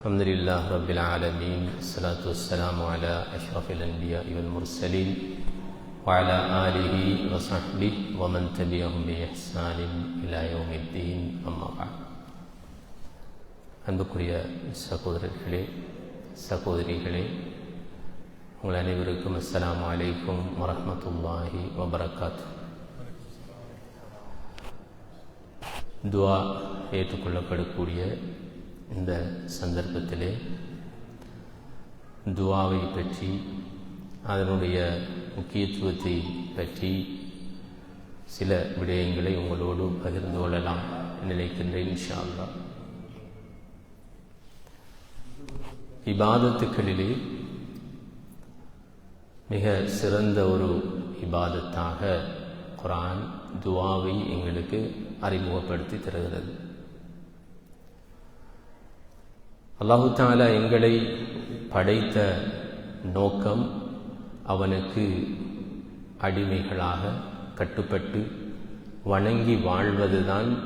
الحمد لله رب العالمين الصلاة والسلام على أشرف الأنبياء والمرسلين وعلى آله وصحبه ومن تبعهم بإحسان إلى يوم الدين أما بعد அன்புக்குரிய சகோதரர்களே சகோதரிகளே உங்கள் அனைவருக்கும் அஸ்ஸலாமு அலைக்கும் வரஹ்மத்துல்லாஹி வபரகாத்து துவா ஏற்றுக்கொள்ளப்படக்கூடிய இந்த சந்தர்ப்பத்திலே துவாவை பற்றி அதனுடைய முக்கியத்துவத்தை பற்றி சில விடயங்களை உங்களோடு பகிர்ந்து கொள்ளலாம் நினைக்கின்றேன் இன்ஷா அல்லாஹ் இபாதத்துக்களிலே மிக சிறந்த ஒரு இபாதத்தாக குரான் துவாவை எங்களுக்கு அறிமுகப்படுத்தி தருகிறது. அல்லாஹு தாலா எங்களை படைத்த நோக்கம் அவனுக்கு அடிமைகளாக கட்டுப்பட்டு வணங்கி வாழ்வதுதான்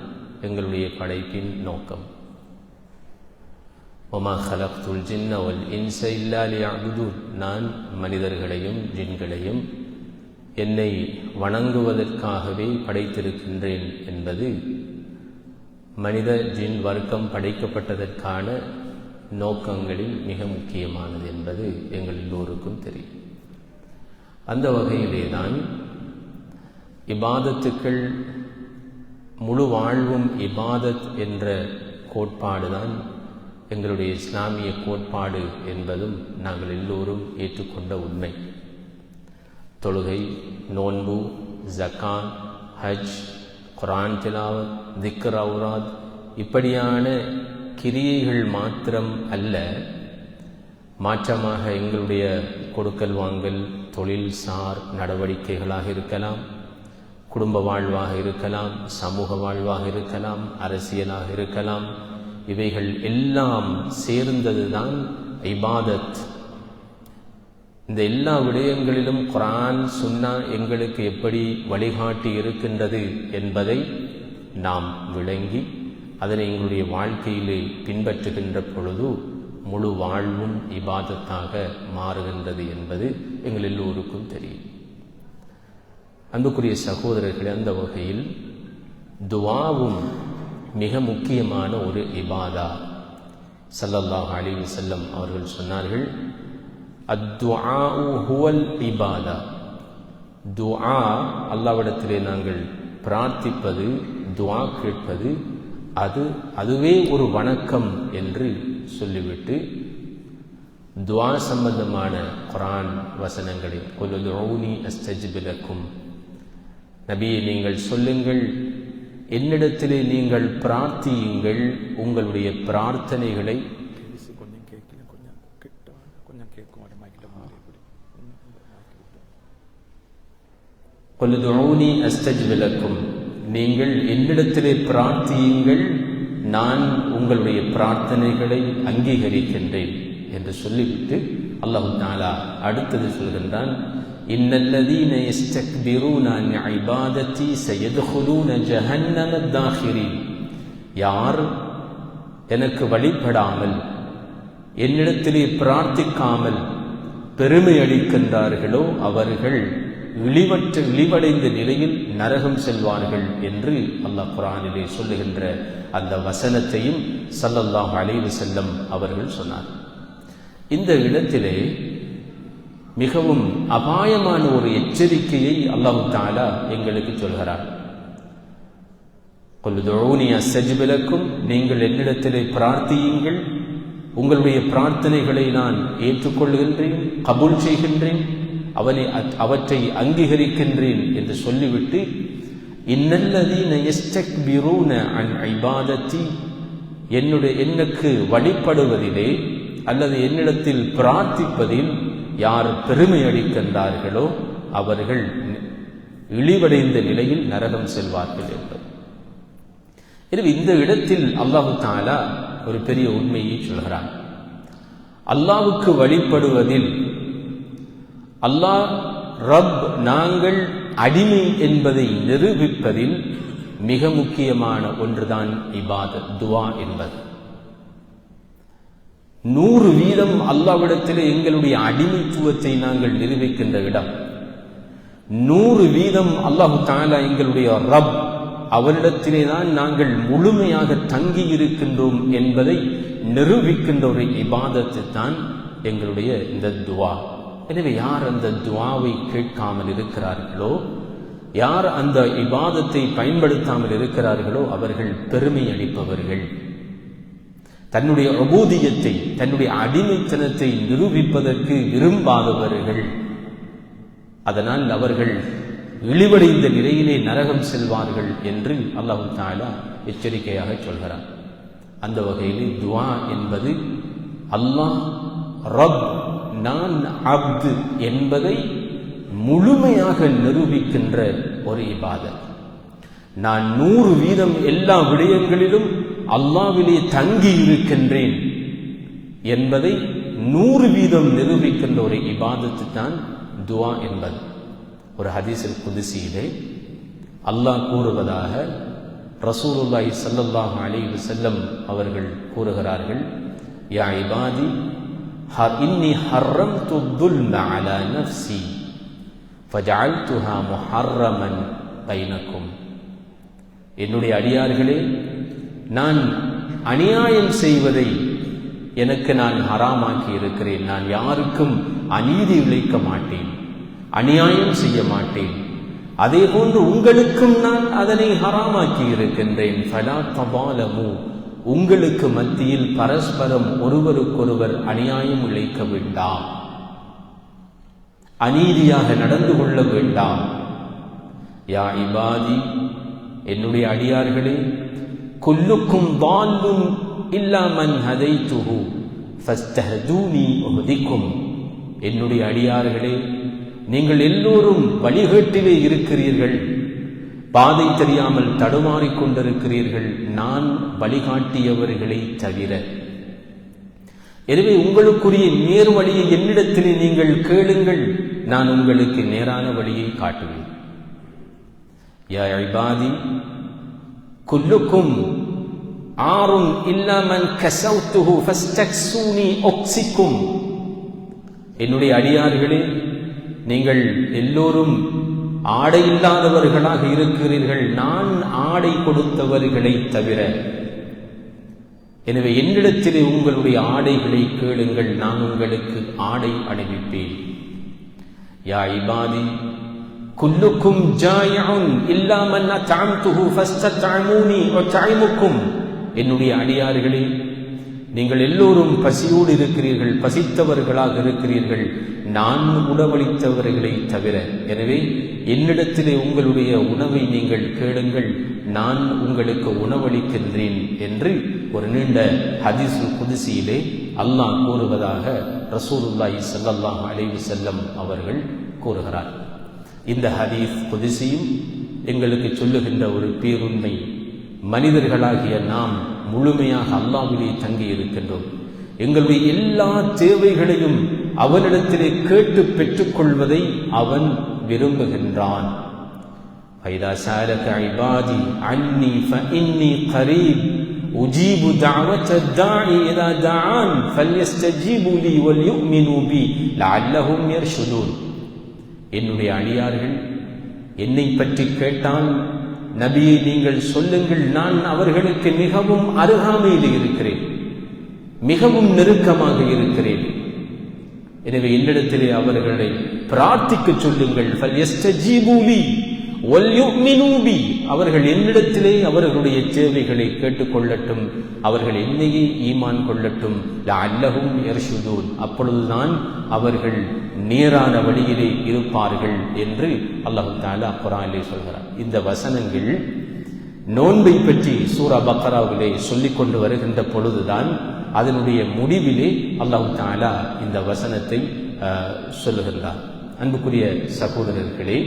எங்களுடைய படைப்பின் நோக்கம். ஒமா ஹலப்துல் ஜின்னவல் இன்ச இல்லாலி நான் மனிதர்களையும் ஜின்களையும் என்னை வணங்குவதற்காகவே படைத்திருக்கின்றேன் என்பது மனித ஜின் வர்க்கம் படைக்கப்பட்டதற்கான நோக்கங்களில் மிக முக்கியமானது என்பது எங்கள் எல்லோருக்கும் தெரியும். அந்த வகையிலே தான் இபாதத்துக்கள் முழு வாழ்வும் இபாதத் என்ற கோட்பாடு தான் எங்களுடைய இஸ்லாமிய கோட்பாடு என்பதும் நாங்கள் எல்லோரும் ஏற்றுக்கொண்ட உண்மை. தொழுகை நோன்பு ஜக்கான் ஹஜ் குரான் திலாவத் திக்ர் அவுராத் இப்படியான கிரியைகள் மாத்திரம் அல்ல. மாற்றமாக எங்களுடைய கொடுக்கல் வாங்கல் தொழில் சார் நடவடிக்கைகளாக இருக்கலாம் குடும்ப வாழ்வாக இருக்கலாம் சமூக வாழ்வாக இருக்கலாம் அரசியலாக இருக்கலாம். இவைகள் எல்லாம் சேர்ந்ததுதான் இபாதத். இந்த எல்லா விடயங்களிலும் குரான் சுன்னா எங்களுக்கு எப்படி வழிகாட்டி இருக்கின்றது என்பதை நாம் விளங்கி அதனை எங்களுடைய வாழ்க்கையிலே பின்பற்றுகின்ற பொழுது முழு வாழ்வும் இபாதத்தாக மாறுகின்றது என்பது எங்கள் எல்லோருக்கும் தெரியும். அன்புக்குரிய சகோதரர்கள் அந்த வகையில் துவாவும் மிக முக்கியமான ஒரு இபாதா. சல்லல்லாஹ் அலி செல்லம் அவர்கள் சொன்னார்கள் ஹுவல் இபாதா. துஆ அல்லாவிடத்திலே நாங்கள் பிரார்த்திப்பது துவா கேட்பது அது அதுவே ஒரு வணக்கம் என்று சொல்லிவிட்டு துவா சம்பந்தமான குரான் வசனங்களை கொலுதோனி அஸ்தஜிபிலக்கும். நபியை நீங்கள் சொல்லுங்கள் என்னிடத்திலே நீங்கள் பிரார்த்தியுங்கள் உங்களுடைய பிரார்த்தனைகளை கொஞ்சம் கொஞ்சம் கொஞ்சம் கேட்க கொலுதோனி அஸ்தஜிபிலக்கும். நீங்கள் என்னிடத்திலே பிரார்த்தியுங்கள் நான் உங்களுடைய பிரார்த்தனைகளை அங்கீகரிக்கின்றேன் என்று சொல்லிவிட்டு அல்லாஹு தாலா அடுத்தது சொல்கின்றான் இன்னல்லதீன யஸ்தக்பிரூன இபாதத்தி சயதுகுலூன ஜஹன்னம தாஹிரீன் யார் எனக்கு வழிபடாமல் என்னிடத்திலே பிரார்த்திக்காமல் பெருமை அளிக்கின்றார்களோ அவர்கள் இழிவற்ற இழிவடைந்த நிலையில் நரகம் செல்வார்கள் என்று அல்லாஹ் குரானிலே சொல்லுகின்ற அந்த வசனத்தையும் சல்லல்லாஹ் அலைவு செல்லம் அவர்கள் சொன்னார். இந்த இடத்திலே மிகவும் அபாயமான ஒரு எச்சரிக்கையை அல்லாஹு தாலா எங்களுக்கு சொல்கிறார். கொல்லுதோனி அசஜிபிலக்கும் நீங்கள் என்னிடத்திலே பிரார்த்தியுங்கள். உங்களுடைய பிரார்த்தனைகளை நான் ஏற்றுக்கொள்கின்றேன் கபூல் செய்கின்றேன். அவனை அவற்றை அங்கீகரிக்கின்றேன் என்று சொல்லிவிட்டு இன்னல்லதீன யஸ்தக்பிரூன அன் ஐபாதத்தி என்னுடைய எனக்கு வழிபடுவதிலே அல்லது என்னிடத்தில் பிரார்த்திப்பதில் யார் பெருமை அளிக்கின்றார்களோ அவர்கள் இழிவடைந்த நிலையில் நரகம் செல்வார்கள் என்பது. எனவே இந்த இடத்தில் அல்லாஹு தாலா ஒரு பெரிய உண்மையை சொல்கிறான். அல்லாவுக்கு வழிபடுவதில் அல்லாஹ் ரப் நாங்கள் அடிமை என்பதை நிரூபிப்பதில் மிக முக்கியமான ஒன்றுதான் இபாதத் துவா என்பது. நூறு வீதம் அல்லாவிடத்தில் எங்களுடைய அடிமைத்துவத்தை நாங்கள் நிரூபிக்கின்ற இடம். நூறு வீதம் அல்லாஹு தாலா எங்களுடைய ரப் அவரிடத்திலே தான் நாங்கள் முழுமையாக தங்கி இருக்கின்றோம் என்பதை நிரூபிக்கின்ற ஒரு இபாதத்து தான் எங்களுடைய இந்த துவா. எனவே யார் அந்த துவாவை கேட்காமல் இருக்கிறார்களோ யார் அந்த இபாதத்தை பயன்படுத்தாமல் இருக்கிறார்களோ அவர்கள் பெருமை அளிப்பவர்கள். தன்னுடைய அபூதியத்தை தன்னுடைய அடிமைத்தனத்தை நிரூபிப்பதற்கு விரும்பாதவர்கள். அதனால் அவர்கள் இழிவடைந்த நிலையிலே நரகம் செல்வார்கள் என்று அல்லாஹு தாலா எச்சரிக்கையாக சொல்கிறார் அந்த வகையில் துவா என்பது அல்லாஹ் ரப் நான் அப்து என்பதை முழுமையாக நிரூபிக்கின்ற ஒரு இபாதத். நான் நூறு வீதம் எல்லா விடயங்களிலும் அல்லாவிலே தங்கி இருக்கின்றேன் என்பதை நூறு வீதம் நிரூபிக்கின்ற ஒரு இபாதத்து தான் துவா என்பது. ஒரு ஹதீசில் குதிசியிலே அல்லாஹ் கூறுவதாக ரசூலுல்லாஹி சல்லல்லாஹ் அலி வஸல்லம் அவர்கள் கூறுகிறார்கள் யா இபாதி இன்னி ஹர்ரம்து துல்ம அலா நஃப்ஸி ஃபஜஅல்துஹா முஹர்ரமன் பைனக்கும் என்னுடைய அடியார்களே நான் அநியாயம் செய்வதை எனக்கு நான் ஹராமாக்கி இருக்கிறேன். நான் யாருக்கும் அநீதி இழைக்க மாட்டேன் அநியாயம் செய்ய மாட்டேன். அதே போன்று உங்களுக்கும் நான் அதனை ஹராமாக்கி இருக்கின்றேன். ஃபலா தபாலமு உங்களுக்கு மத்தியில் பரஸ்பரம் ஒருவருக்கொருவர் அநியாயம் இழைக்க வேண்டாம். அநீதியாக நடந்து கொள்ள வேண்டாம். யா இபாதி என்னுடைய அடியார்களே குல்லுக்கும் தாலும் இல்லாமன் ஹதை துகு ஃபஸ்தஹதூனி உஹதிக்கும். என்னுடைய அடியார்களே நீங்கள் எல்லோரும் வழிகேட்டிலே இருக்கிறீர்கள். பாதை தெரியாமல் தடுமாறிக் கொண்டிருக்கிறீர்கள் நான் வழிகாட்டியவர்களை தவிர. எனவே உங்களுக்குரிய நேர் வழியை என்னிடத்திலே நீங்கள் கேளுங்கள் நான் உங்களுக்கு நேரான வழியை காட்டுவேன். யா இபாதி குல்லுக்கும் ஆறும் இல்லாமல் கசௌத்துஹு ஃபஸ்டக்ஸூனி ஒக்சிக்கும். என்னுடைய அடியார்களே நீங்கள் எல்லோரும் ஆடை இல்லாதவர்களாக இருக்கிறீர்கள். நான் ஆடை கொடுத்தவர்களை தவிர. எனவே என்னிடத்திலே உங்களுடைய ஆடைகளை கேளுங்கள். நான் உங்களுக்கு ஆடை அணிவிப்பேன். யா இபாதி குல்லுக்கும் ஜாயஉன் இல்லா மன் அத்அம்துஹு ஃபஸ்தத்அமூனி வத்அமுக்கும் என்னுடைய அடியார்களே நீங்கள் எல்லோரும் பசியோடு இருக்கிறீர்கள் பசித்தவர்களாக இருக்கிறீர்கள். நான் உணவளித்தவர்களை தவிர எனவே என்னிடத்திலே உங்களுடைய உணவை நீங்கள் கேளுங்கள். நான் உங்களுக்கு உணவளிக்கின்றேன் என்று ஒரு நீண்ட ஹதிசு புதுசியிலே அல்லாஹ் கூறுவதாக ரசூலுல்லாஹி சல்லாஹ் அலைவு செல்லம் அவர்கள் கூறுகிறார். இந்த ஹதீஸ் புதுசியும் எங்களுக்கு சொல்லுகின்ற ஒரு பேருண்மை மனிதர்களாகிய நாம் முழுமையாக அல்லாவிலே தங்கி இருக்கின்றோம் எங்களுடைய எல்லா தேவைகளையும் அவனிடத்திலே கேட்டு பெற்றுக்கொள்வதை அவன் விரும்புகின்றான் فإذا سألك عبادي عني فإني قريب أجيب دعوة الداعي إذا دعان فليستجيبوا لي وليؤمنوا بي لعلهم يرشدون என்னுடைய அடியார்கள் என்னை பற்றி கேட்டால் நபியை நீங்கள் சொல்லுங்கள் நான் அவர்களுக்கு மிகவும் அருகாமையில் இருக்கிறேன். மிகவும் நெருக்கமாக இருக்கிறேன். எனவே என்னிடத்திலே அவர்களை பிரார்த்திக்க சொல்லுங்கள். அவர்கள் என்னிடத்திலே அவர்களுடைய தேவைகளை கேட்டுக்கொள்ளட்டும். அவர்கள் என்னையே ஈமான் கொள்ளட்டும். அல்லகும் எர்ஷுதூன் அப்பொழுதுதான் அவர்கள் நேரான வழியிலே இருப்பார்கள் என்று அல்லாஹு தாலா குரானிலே சொல்கிறார். இந்த வசனங்கள் நோன்பை பற்றி சூரா பக்கராவிலே சொல்லிக் கொண்டு வருகின்ற பொழுதுதான் அதனுடைய முடிவிலே அல்லாஹு தாலா இந்த வசனத்தை சொல்லுகின்றார். அன்புக்குரிய சகோதரர்களே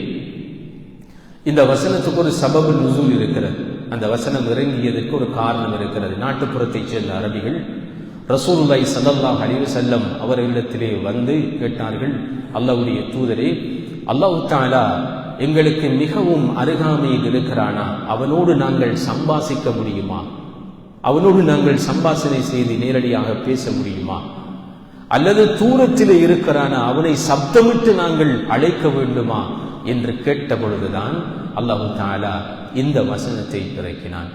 இந்த வசனத்துக்கு ஒரு சபபு நுசூல் இருக்கிறது. அந்த வசனம் இறங்கியதற்கு ஒரு காரணம் இருக்கிறது. நாட்டுப்புறத்தைச் சேர்ந்த அரபிகள் ரசூலுல்லாய் சல்லல்லாஹ் அலிவு செல்லம் அவர்களிடத்திலே வந்து கேட்டார்கள் அல்லாவுடைய தூதரே அல்லாஹு தாலா எங்களுக்கு மிகவும் அருகாமையில் இருக்கிறானா? அவனோடு நாங்கள் சம்பாசிக்க முடியுமா? அவனோடு நாங்கள் சம்பாசனை செய்து நேரடியாக பேச முடியுமா? அல்லது தூரத்தில் இருக்கிறான அவனை சப்தமிட்டு நாங்கள் அழைக்க வேண்டுமா என்று கேட்ட பொழுதுதான் அல்லாஹு தாலா இந்த வசனத்தை இறக்கினான்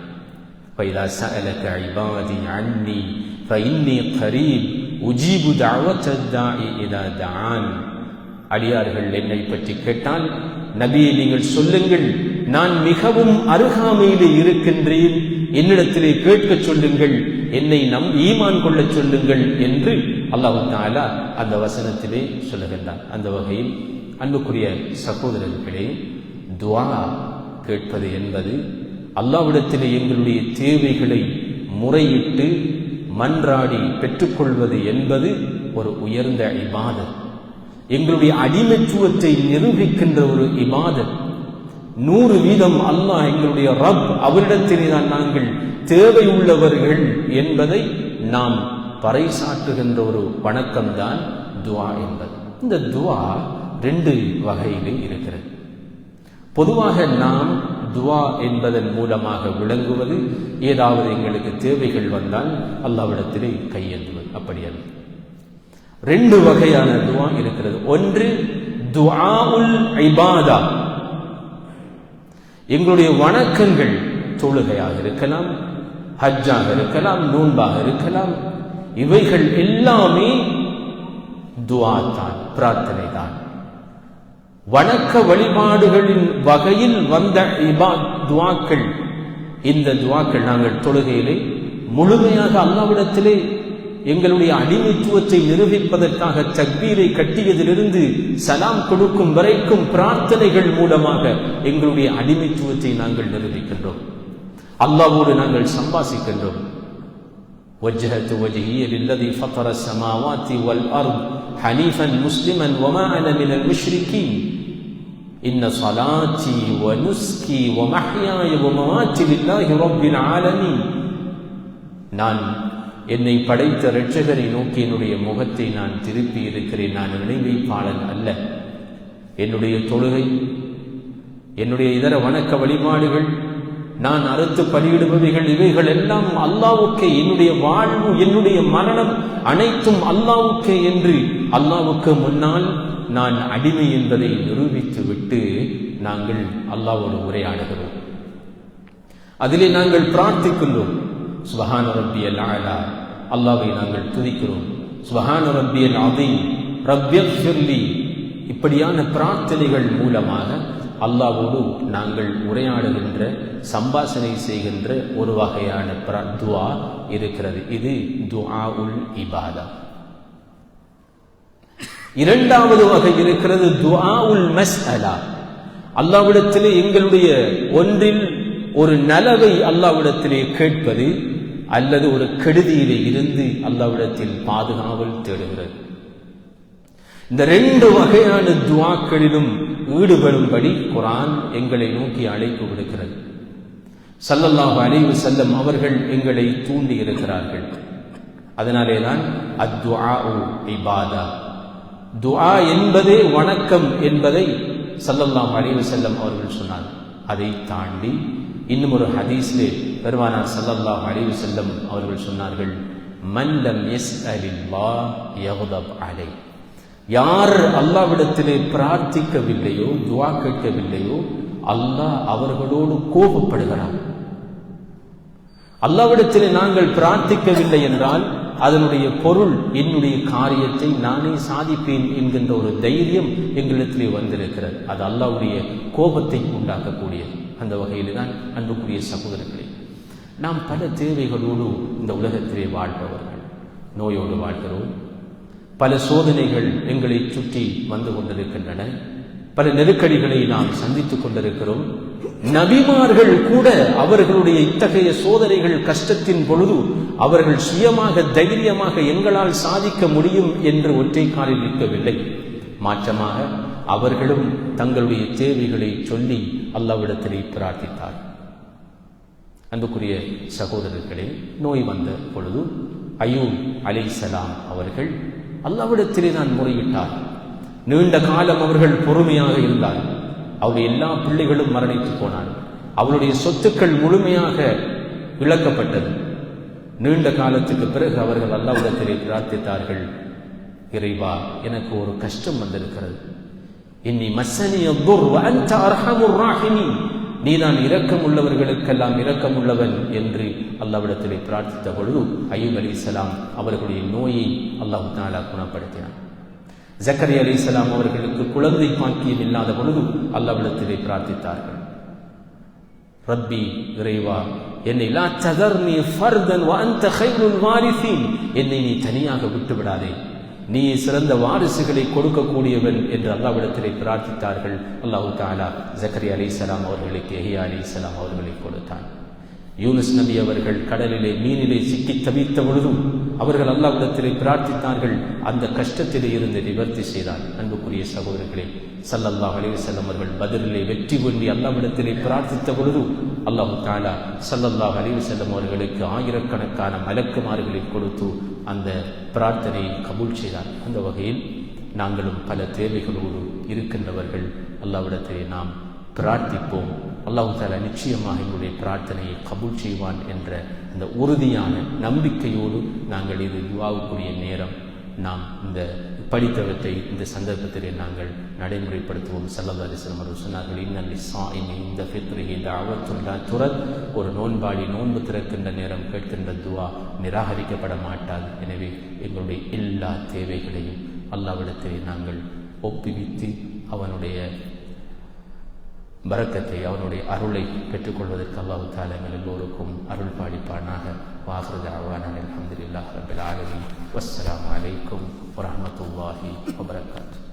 فإذا سألك عبادي عني فإني قريب أجيب دعوة الداعي إذا دعان அடியார்கள் என்னை பற்றி கேட்டால் நபியை நீங்கள் சொல்லுங்கள் நான் மிகவும் அருகாமையிலே இருக்கின்றேன் என்னிடத்திலே கேட்கச் சொல்லுங்கள் என்னை நம் ஈமான் கொள்ளச் சொல்லுங்கள் என்று அல்லாஹு தாலா அந்த வசனத்திலே சொல்லுகின்றான். அந்த வகையில் அன்புக்குரிய சகோதரர்களே துவா கேட்பது என்பது அல்லாவிடத்திலே எங்களுடைய தேவைகளை முறையிட்டு மன்றாடி பெற்றுக்கொள்வது என்பது ஒரு உயர்ந்த இபாதத். எங்களுடைய அடிமைத்துவத்தை நிரூபிக்கின்ற ஒரு இபாதத். நூறு வீதம் அல்லாஹ் எங்களுடைய ரப் அவரிடத்திலே தான் நாங்கள் தேவை உள்ளவர்கள் என்பதை நாம் பறைசாற்றுகின்ற ஒரு வணக்கம்தான் துவா என்பது. இந்த துவா ரெண்டு வகையிலே இருக்கிறது. பொதுவாக நாம் துவா என்பதன் மூலமாக விளங்குவது ஏதாவது எங்களுக்கு தேவைகள் வந்தால் அல்லாவிடத்திலே கையேந்துவது. அப்படி அல்ல ரெண்டு வகையான துவா இருக்கிறது. ஒன்று துவா உல் ஐபாதா எங்களுடைய வணக்கங்கள் தொழுகையாக இருக்கலாம் ஹஜ்ஜாக இருக்கலாம் நோன்பாக இருக்கலாம் இவைகள் எல்லாமே துவா தான் பிரார்த்தனை தான் வணக்க வழிபாடுகளின் வகையில் வந்த இபா துவாக்கள் இந்த துவாக்கள் நாங்கள் தொழுகையிலே முழுமையாக அல்லாவிடத்திலே எங்களுடைய அடிமைத்துவத்தை நிரூபிப்பதற்காக தக்பீரை கட்டியதிலிருந்து சலாம் கொடுக்கும் வரைக்கும் பிரார்த்தனைகள் மூலமாக எங்களுடைய அடிமைத்துவத்தை நாங்கள் நிரூபிக்கின்றோம். அல்லாவோடு நாங்கள் சம்பாசிக்கின்றோம். وجهت وجهي للذي فطر السماوات والأرض حنيفا مسلما وما أنا من المشركين إن صلاتي ونسكي ومحياي ومماتي لله رب العالمين நான் என்னை படைத்த இரட்சகரை நோக்கி என்னுடைய முகத்தை நான் திருப்பி இருக்கிறேன் நான் நினைவைப்பாளன் அல்ல என்னுடைய தொழுகை என்னுடைய இதர வணக்க வழிபாடுகள் நான் அறுத்து பலியிடுபவைகள் இவைகள் எல்லாம் அல்லாவுக்கே என்னுடைய வாழ்வு என்னுடைய மரணம் அனைத்தும் அல்லாவுக்கே என்று அல்லாவுக்கு முன்னால் நான் அடிமை என்பதை நிரூபித்து விட்டு நாங்கள் அல்லாவோடு உரையாடுகிறோம். அதிலே நாங்கள் பிரார்த்திக்கின்றோம். சுபஹான ரப்பியல் ஆலா அல்லாவை நாங்கள் துதிக்கிறோம். சுபஹான ரப்பியல் அதீம் ரப்பியஃபிர்லி. இப்படியான பிரார்த்தனைகள் மூலமாக அல்லாவோடு நாங்கள் உரையாடுகின்ற சம்பாஷணை செய்கின்ற ஒரு வகையான துவா இருக்கிறது. இது துஆ உல் இபாதா. இரண்டாவது வகை இருக்கிறது துஆ உல் மஸ்அலா. அல்லாவிடத்திலே எங்களுடைய ஒன்றில் ஒரு நலவை அல்லாவிடத்திலே கேட்பது அல்லது ஒரு கெடுதியிலே இருந்து அல்லாவிடத்தில் பாதுகாவல் தேடுகிறது. இந்த ரெண்டு வகையான துவாக்களிலும் ஈடுபடும்படி குரான் எங்களை நோக்கி அழைப்பு விடுக்கிறது. சல்லல்லாஹ் அலைவு செல்லம் அவர்கள் எங்களை தூண்டி இருக்கிறார்கள். அதனாலே தான் அத்வா இபாதா. துஆ என்பதே வணக்கம் என்பதை சல்லல்லாஹ் அலைவு செல்லம் அவர்கள் சொன்னார். அதை தாண்டி இன்னும் ஒரு ஹதீஸ்லே பெருமானார் சல்லல்லாஹ் அலைவு செல்லம் அவர்கள் சொன்னார்கள் மல்லம் எஸ் அலில்லா யகுதப் அலை யார் அல்லாவிடத்திலே பிரார்த்திக்கவில்லையோ துவா கேட்கவில்லையோ அல்லாஹ் அவர்களோடு கோபப்படுகிறார் அல்லாவிடத்திலே நாங்கள் பிரார்த்திக்கவில்லை என்றால் அதனுடைய பொருள் என்னுடைய காரியத்தை நானே சாதிப்பேன் என்கின்ற ஒரு தைரியம் எங்களிடத்திலே வந்திருக்கிறது. அது அல்லாவுடைய கோபத்தை உண்டாக்கக்கூடியது. அந்த வகையில் தான் அன்புக்குரிய சகோதரர்களே நாம் பல தேவைகளோடு இந்த உலகத்திலே வாழ்பவர்கள். நோயோடு வாழ்கிறோம். பல சோதனைகள் எங்களை சுற்றி வந்து கொண்டிருக்கின்றன. பல நெருக்கடிகளை நாம் சந்தித்துக் கொண்டிருக்கிறோம். நபிமார்கள் கூட அவர்களுடைய இத்தகைய சோதனைகள் கஷ்டத்தின் பொழுது அவர்கள் சுயமாக தைரியமாக எங்களால் சாதிக்க முடியும் என்று ஒற்றை காலில் நிற்கவில்லை. மாற்றமாக அவர்களும் தங்களுடைய தேவைகளை சொல்லி அல்லாவிடத்திலே பிரார்த்தித்தார். அன்புக்குரிய சகோதரர்களே நோய் வந்த பொழுது அயூப் அலை சலாம் அவர்கள் அல்லாவிடத்திலே தான் முறையிட்டார். நீண்ட காலம் அவர்கள் பொறுமையாக இருந்தார். அவருடைய எல்லா பிள்ளைகளும் மரணித்து போனார் அவருடைய சொத்துக்கள் முழுமையாக இழக்கப்பட்டது. நீண்ட காலத்துக்கு பிறகு அவர்கள் அல்லாவிடத்திலே பிரார்த்தித்தார்கள். இறைவா எனக்கு ஒரு கஷ்டம் வந்திருக்கிறது. இன்னி மசனி அத்துர் அன்ட அர்ஹமுர் ராஹிமீன். நீதான் இரக்கம் உள்ளவர்களுக்கெல்லாம் இரக்கம் உள்ளவன் என்று அல்லாவிடத்திலே பிரார்த்தித்த பொழுது ஐயூப் அலி இஸ்லாம் அவர்களுடைய நோயை அல்லாஹ் தாலா குணப்படுத்தினான். ஜக்கரி அலி இஸ்லாம் அவர்களுக்கு குழந்தை பாக்கியம் இல்லாத பொழுது அல்லாவிடத்திலே பிரார்த்தித்தார்கள். ரப்பி இறைவா என்னை லா நீ ஃபர்தன் என்னை நீ தனியாக விட்டு விடாதே நீ சிறந்த வாரிசுகளை கொடுக்கக்கூடியவன் என்று அல்லாவிடத்திலே பிரார்த்தித்தார்கள். அல்லாஹு தாலா ஜக்கரி அலி இஸ்லாம் அவர்களுக்கு எஹியா அலி இஸ்லாம் அவர்களை கொடுத்தான். யூனுஸ் நபி அவர்கள் கடலிலே மீனிலே சிக்கி தவித்த பொழுதும் அவர்கள் அல்லாவிடத்திலே பிரார்த்தித்தார்கள். அந்த கஷ்டத்திலே இருந்து நிவர்த்தி செய்தார் அன்புக்குரிய சகோதரர்களே சல்லல்லாஹ் அலிவசல்லம் அவர்கள் பதிலே வெற்றி பொண்டி அல்லாவிடத்திலே பிரார்த்தித்த பொழுது அல்லாஹு தாலா சல்லல்லாஹ் அலிவசல்லம் அவர்களுக்கு ஆயிரக்கணக்கான மலக்குமார்களை கொடுத்து அந்த பிரார்த்தனையை கபூல் செய்தார். அந்த வகையில் நாங்களும் பல தேவைகளோடு இருக்கின்றவர்கள் அல்லாவிடத்திலே நாம் பிரார்த்திப்போம். அல்லாஹு தாலா நிச்சயமாக எங்களுடைய பிரார்த்தனையை கபூல் செய்வான் என்ற அந்த உறுதியான நம்பிக்கையோடு நாங்கள் இது துவாவுக்குரிய நேரம். நாம் இந்த படித்தவற்றை இந்த சந்தர்ப்பத்திலே நாங்கள் நடைமுறைப்படுத்துவோம். சல்லல்லா அலிஸ்லாம் அவர்கள் சொன்னார்கள் இன்னல் சாயிமி இந்த ஃபித்ரிஹி தாவத்துல்லா துரத். ஒரு நோன்பாளி நோன்பு திறக்கின்ற நேரம் கேட்கின்ற துவா நிராகரிக்கப்பட மாட்டாது. எனவே எங்களுடைய எல்லா தேவைகளையும் அல்லாவிடத்திலே நாங்கள் ஒப்புவித்து அவனுடைய பரக்கத்தை அவனுடைய அருளை பெற்றுக்கொள்வதற்கு அல்லாஹு தாலா எல்லோருக்கும் அருள் பாலிப்பானாக. வாஹ்ரத் அவான் அலமதுல்லாஹ் ரபில் ஆலமி வஸ்ஸலாமு அலைக்கும் வரமத்துல்லாஹி வபரகாத்து